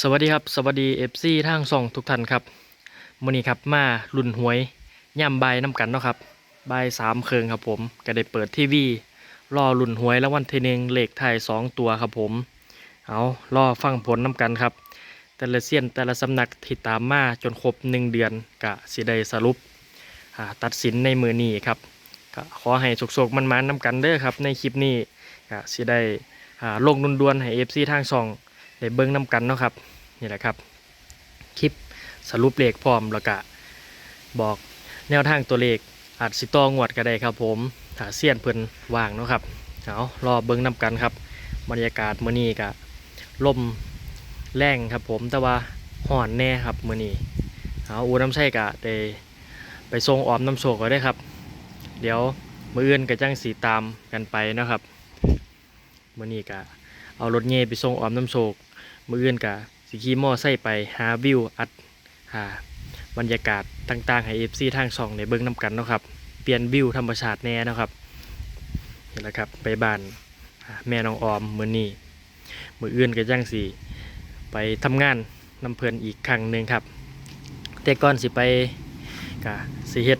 สวัสดีครับ สวัสดีเอฟซีทางส่องทุกท่านครับมื้อนี้ครับมาลุ่นหวยย่ำใบน้ำกันเนาะครับใบสามเคืองครับผมก็ได้เปิดทีวีรอลุ่นหวยแล้ววันที่หนึ่งเลขไทยสองตัวครับผม เอารอฟังผลน้ำกันครับ แต่ละเซียนแต่ละสำนักที่ตามมาจนครบหนึ่งเดือนกะสิได้สรุปตัดสินในมือนี้ครับก็ขอให้สุกๆมันๆน้ำกันเด้อครับ ในคลิปนี้ก็สิได้อ่าลงด่วนๆให้เอฟซีทางส่อง ได้เบิ้งน้ำกันเนาะครับนี่แหละครับคลิปสรุปเลขพร้อมแล้วก็บอกแนวทางตัวเลขอาจสิตองวดก็ได้ครับผมถ้าเสียนเพิ่นว่างเนาะครับเอารอเบิ้งน้ำกันครับบรรยากาศมื้อนี้ก็ลมแรงครับผมแต่ว่าห่อนแน่ครับมื้อนี้เอาอูน้ำใช่ก็ได้ไปส่งออมน้ำโชกก็ได้ครับ เดี๋ยวมื้ออื่นก็จังสีตามกันไปนะครับมื้อนี้ก็เอารถเง่ไปส่งออมน้ำโศก มืออื่นกะสิขี่มอไซค์ไปหาวิวอัดหาบรรยากาศต่างๆให้เอฟซีทางช่องในเบิ้งน้ำกันเนาะครับ เปลี่ยนวิวธรรมชาติแน่นะครับนี่แหละครับไปบ้านแม่น้องออมมือนี้มืออื่นก็ยังสิไปทำงานนำเพลินอีกครั้งหนึ่งครับ แต่ก่อนสิไปกะสิเฮ็ด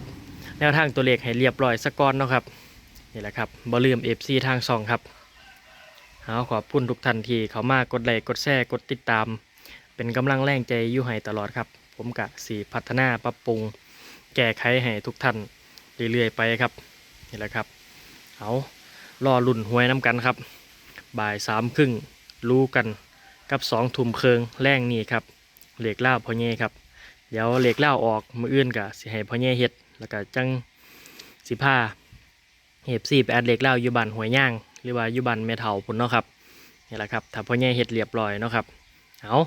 แนวทางตัวเลขให้เรียบร้อยสักก้อนเนาะครับนี่แหละครับบ่ลืมเอฟซีทางช่องครับ เอาขอบคุณทุกท่านที่เขามากดไลค์กดแชร์กดติดตาม เป็นกำลังแรงใจอยู่ให้ตลอดครับ ผมกะสีพัฒนาปรับปรุง แก้ไขให้ทุกท่านเรื่อยๆไปครับนี่แหละครับเอารอลุ่นหวยน้ำกันครับ บ่ายสามครึ่งรู้กันกับสองทุ่มเคืองแรงนี่ครับเหล็กเล่าพ่อเย่ครับ เดี๋ยวเหล็กเล่าออกมืออื่นกะสิให้พ่อเย่เฮ็ดแล้วก็จังสิผ้าเห็บสีไปอัดเหล็กเล่าอยู่บ้านหวยย่าง หรือว่ายุบันเมทัลพุ่นเนาะครับนี่แหละครับถ้าพ่อแง่เห็ดเรียบร้อยเนาะครับเอา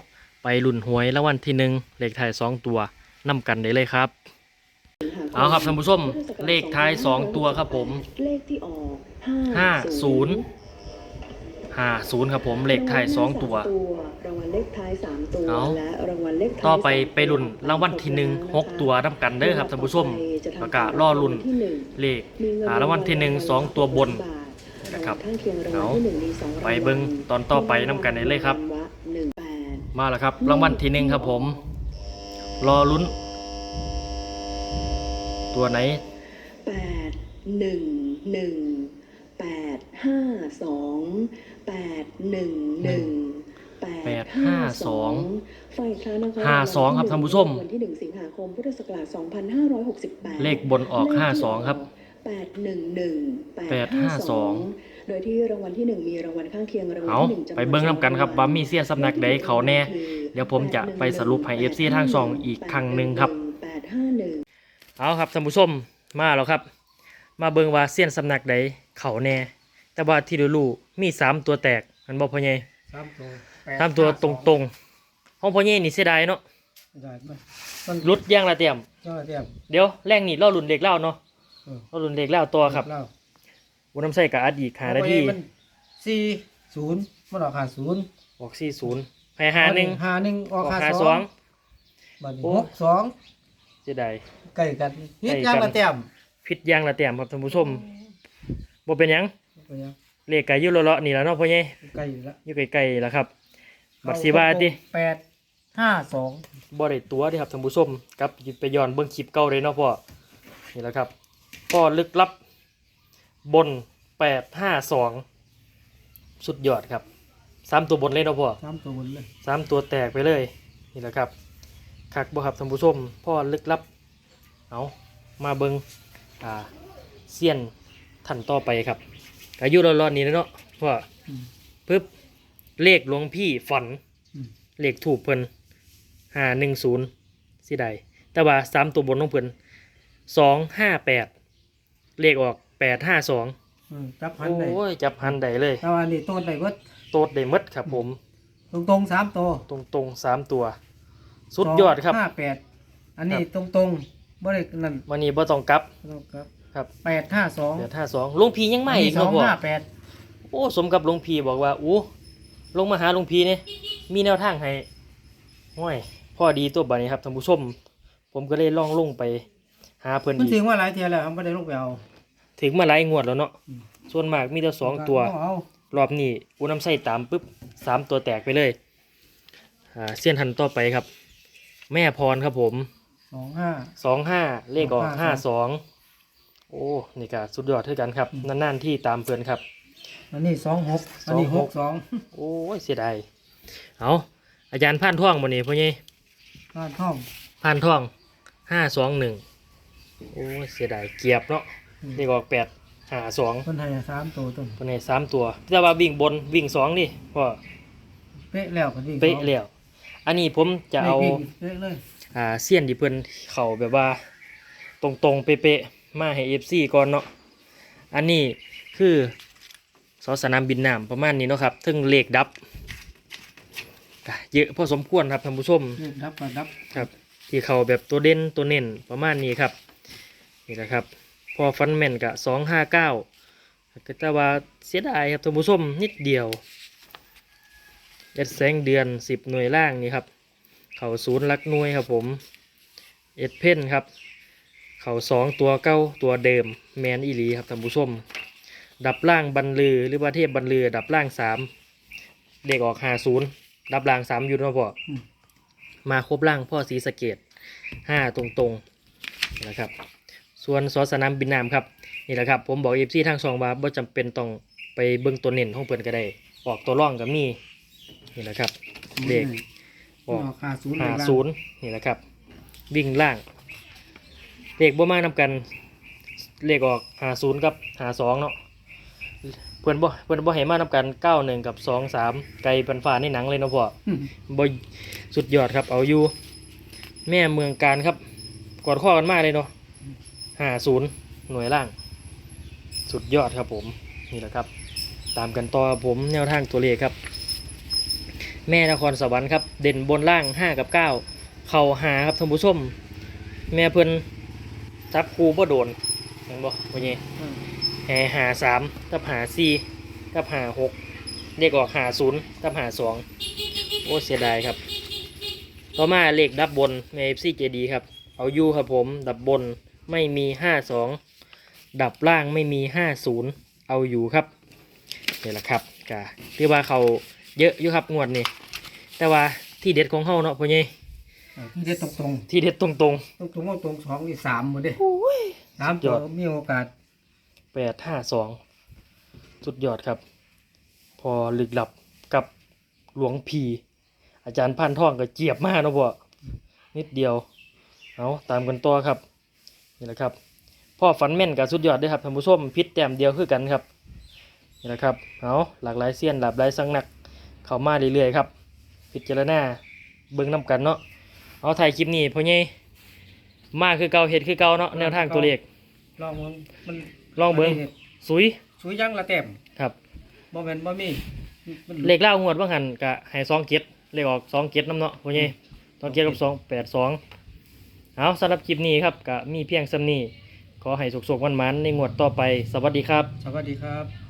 ไปลุ่นหวยแล้ววันที่หนึ่งเลขท้ายสองตัวนํกันได้เลยครับเอาครับท่านผู้ชมเลขท้ายสองตัวครับผมเลขที่ออกห้าศูนย์ห้าศูนย์ครับผมเลขท้ายสองตัวรางวัลเลขท้ายสามตัวเอาและรางวัลเลขท้ายต่อไปไปลุ้นรางวัลที่หนึ่งหกตัวนํกันเด้อครับท่านผู้ชมประกาศล่อลุ้นที่หนึ่งเลขรางวัลที่หนึ่งสองตัวบน นะครับางวัลข้างเคียงรางวัลเอาที่หนึ่งมีสองรางวัลไปเบิ่งตอนต่อไปนำกันได้เลยครับางวัลหนึ่งแปดมาแล้วครับรางวัลที่หนึ่งครับผม รอลุ้น ตัวไหนแปดหนึ่งหนึ่งแปดห้าสองแปดหนึ่งหนึ่งแปแปดดห้าห้าสสอองงฝ่ายค้านนะคะห้าสองครับท่านผู้ชมวันที่หนึ่งสิงหาคมพุทธศักราชสองพันห้าร้อยหกสิบแปดเลขบนออกห้าสองครับ แปดหนึ่งหนึ่งแปดห้าสองโดยที่รางวัลที่หนึ่งมีรางวัลข้างเคียงรางวัลเอาที่หนึ่งจำนวนไปเบิ่งนำกันครับว่ามีเสี้ยนสำนักใดเขาแน่ เดี๋ยวผมจะไปสรุปให้ FC ทางช่องอีกครั้งหนึ่งครับแปดห้าหนึ่งเอาครับท่านผู้ชมมาแล้วครับ มาเบิ่งว่าเสี้ยนสำนักใดเขาแน่ แต่ว่าที่รู้ๆมีสามตัวแตกมันบอกพ่อใหญ่สามตัวแปดสามตัวห้ตรงๆห้องพ่อใหญ่นี่เสียดายเนาะๆได้ไหมมันรุดย่างละเตรียมเจ้าเทียมเดี๋ยวแรงนี่ล่อรุ่นเด็กเล่าเนาะเออล่อรุ่นเด็กเล่าตัวครับเล่าวุ้นน้ำใส่กับอดีตหานาทีมันสี่ศูนย์มันออกหาศูนย์ออกสี่ศูนย์แพ้หาหนึ่งหาหนึ่งออออกกหาหาสสอองงบัดนี้โอ้หกสองเสียดายใกล้กันนิดใกล้ย่างกันละแต้มผิดอย่างละเตรียมครับท่านผู้ชมบ่เป็นหยังเป็นยังเลขไก่ยุ่เลาะๆนี่แล้วเนาะพ่อใหญ่ใกล้อยู่ละอยู่ไกลๆแล้วครับบัตรสีบาทดิแปดห้าสองบ่ได้ตัวเดิครับท่านผู้ชมกับไปย้อนเบิ่งคลิปเก่าเลยเนาะพ่อนี่แหละครับ พ่อลึกลับบนแปดห้าสองสุดยอดครับสามตัวบนเลยเนาะพ่อสามตัวบนเลยสามตัวแตกไปเลยนี่แหละครับคักบ่ครับท่านผู้ชมพ่อลึกลับเอามาเบิงอ่าเซียนท่านต่อไปครับอายุร้อนๆนี้แล้วเนาะพ่ออืมปึ๊บเลขหลวงพี่ฝันอืมเลขถูกเพิ่นห้าหนึ่งศูนย์สิใดแต่ว่าสามตัวบนของเพิ่นสองห้าแปด เลขออกแปดห้าสองเออจับพันโอ้ได้ยจับหันได้เลยแต่ว่านี่ต้นได้เบิดโตดได้หมดครับ ผมตรงตรงๆสามตัวตรงตรงๆสามตัว สุดยอดครับ ห้าแปดอันนี้ตรงตรงๆบ่ได้นั่นวันนี้บ่ต้องกลับบ่ต้องครับครับ แปดห้าสองเดี๋ยวท่าสองหลวงพียังไม่อันอีนี้กสอเนาะงพ่อห้าแปดโอ้สมกับหลวงพีบอกว่าอู้ลงมาหาหลวงพีเนี่ยมีแนวทางให้ห้อยพ่อดีตัวบัดนี้ครับท่านผู้ชม ผมก็เลยล่องลงไป หาเพิ่นมันอีถึกงว่าหลายเทียแล้วไม่ได้ลงไปเอาถึงมาหลายงวดแล้วเนาะอืมส่วนมากมีแต่สองตัวเอารอบนี้อูน้ำใส่ตามปุ๊บสามตัวแตกไปเลยอ่าเสี้ยนทันต่อไปครับ แม่พรครับผมสองห้า สองห้าเลขออกห้าส252องโอ้นี่ก็สุดยอดเท่ากันครับนานๆที่ตามเพื่อนครับ อันนี้สองหกอันนี้สองหหกกสองโอ้ยเสียดายเอาอาจารย์ผ่านท่องวันนี้พ่อใหญ่บ้านท่องผ่านท่องห้าสองหนึ่ง โอ้ยเสียดายเกียบเนาะอืมเลขออกแปดห้าสองคนไทยสามตัวต้นคนไหนสามตัวแต่ว่าวิ่งบนวิ่งสองนี่พ่อเป๊ะแล้วก็วิ่งเป๊ะแล้วอันนี้ผมจะเอาวิ่งเป๊ะเลยอ่าเสี้ยนที่เพิ่นเขาแบบว่า ตรงๆเป๊ะๆมาให้เอฟซีก่อนเนาะอันนี้คือสอสนามบินน้ำประมาณนี้เนาะครับถึงเลขดับก็เยอะพอสมควรครับท่านผู้ชมเรียกดับก็ดับครับที่เขาแบบตัวเด่นตัวเน่นประมาณนี้ครับ นี่แหละครับ พอฟันแม่นกะสองห้าเก้าก็แต่ว่าเสียดายครับท่านผู้ชมนิดเดียวเอ็ดแสงเดือนสิบหน่วยล่างนี่ครับ เขาศูนย์ลักหน่วยครับผมเอ็ดเพ่นครับ เขาสองตัวเก้าตัวเดิมแมนอีหลีครับท่านผู้ชมดับล่างบันลือหรือว่าเทพบันลือ ดับล่างสามเด็กออกหาศูนย์ดับล่างสามอยู่เนาะพ่ออมาครบล่างพ่อสีสะเกตห้าตรงๆนะครับ ส่วนสอสนามบินน้ำครับนี่แหละครับผมบอกเอฟซีทางสองว่าบ่จำเป็นต้องไปเบิ่งตัวเน้นของเพิ่นก็ได้ ออกตัวร่องก็มีนี่แหละครับเด็กออกขาศูนย์หาเลศูนย์นี่แหละครับ วิ่งล่างเลขบ่มานำกันเลขออกหาศูนย์กับหาสองเนาะเพื่อนบ่เพื่อนบ่ให้มานำกันเก้าหนึ่งกับสองสามไกลปันฟ้าในหนังเลยเนาะพ่ออืมบ่สุดยอดครับเอาอยู่ แม่เมืองการครับกอดข้อกันมากเลยเนาะ หาศูนย์หน่วยล่าง สุดยอดครับผมนี่แหละครับ ตามกันต่อครับผมแนวทางตัวเลขครับ แม่นครสวรรค์ครับ เด่นบนล่างห้ากับเก้าเข่าหาครับท่านผู้ชม แม่เพิ่นทับครูบ่โดนเห็นบ่ว่าไงอืมแห่หาสามกับหาสี่กับหาหกเลขออกหาศูนย์กับหาสองโอ้เสียดายครับ ต่อมาเลขดับบนในเอฟซีเจดีครับ เอาอยู่ครับผม ดับบน ไม่มีห้าสองดับล่างไม่มีห้าศูนย์เอาอยู่ครับนี่แหละครับกะเรียกว่าเขาเยอะอยู่ครับงวดนี้แต่ว่าที่เด็ดของเฮาเนาะพ่อใหญ่เออที่เด็ดตรงตรงที่เด็ดตรงตรงตรงๆเอาตรงสองนี่สามหมดเด้สามสุดยตัวอดมีโอกาสๆแปดห้าสองสุดยอดครับ พอลึกลับกับหลวงพีอาจารย์พันท่องก็เจียบมากเนาะพ่อนิดเดียวเอาตามกันต่อครับ นี่แหละครับพ่อฝันแม่นกับสุดยอดเด้วยครับท่านผู้ชมพิษแต้มเดียวคือกันครับนี่แหละครับเอาหลากหลายเสี้ยนหลากหลายสังนักเข้ามาเรื่อยๆครับพิจารณาเบิ่งน้กันเนาะเอาถ่ายคลิปนี้พ่อใหญ่มาคือเก่าเฮ็ดคือเก่าเนาะแนวทางตัวเลขลองมันมันลองเบิ่งนนี้สุยสวยยังละเต็มครับบ่แม่นบ่มีมันเลขเล่างวดบางหันกะให้สองเจ็ดเลขออกสองเจ็ดน้ำเนาะพ่อใหญ่สองเจ็ดกับสองแปดสอง เอาสำหรับคลิปนี้ครับก็มีเพียงสำนี้ขอให้สุขๆวันมันในงวดต่อไป สวัสดีครับ สวัสดีครับ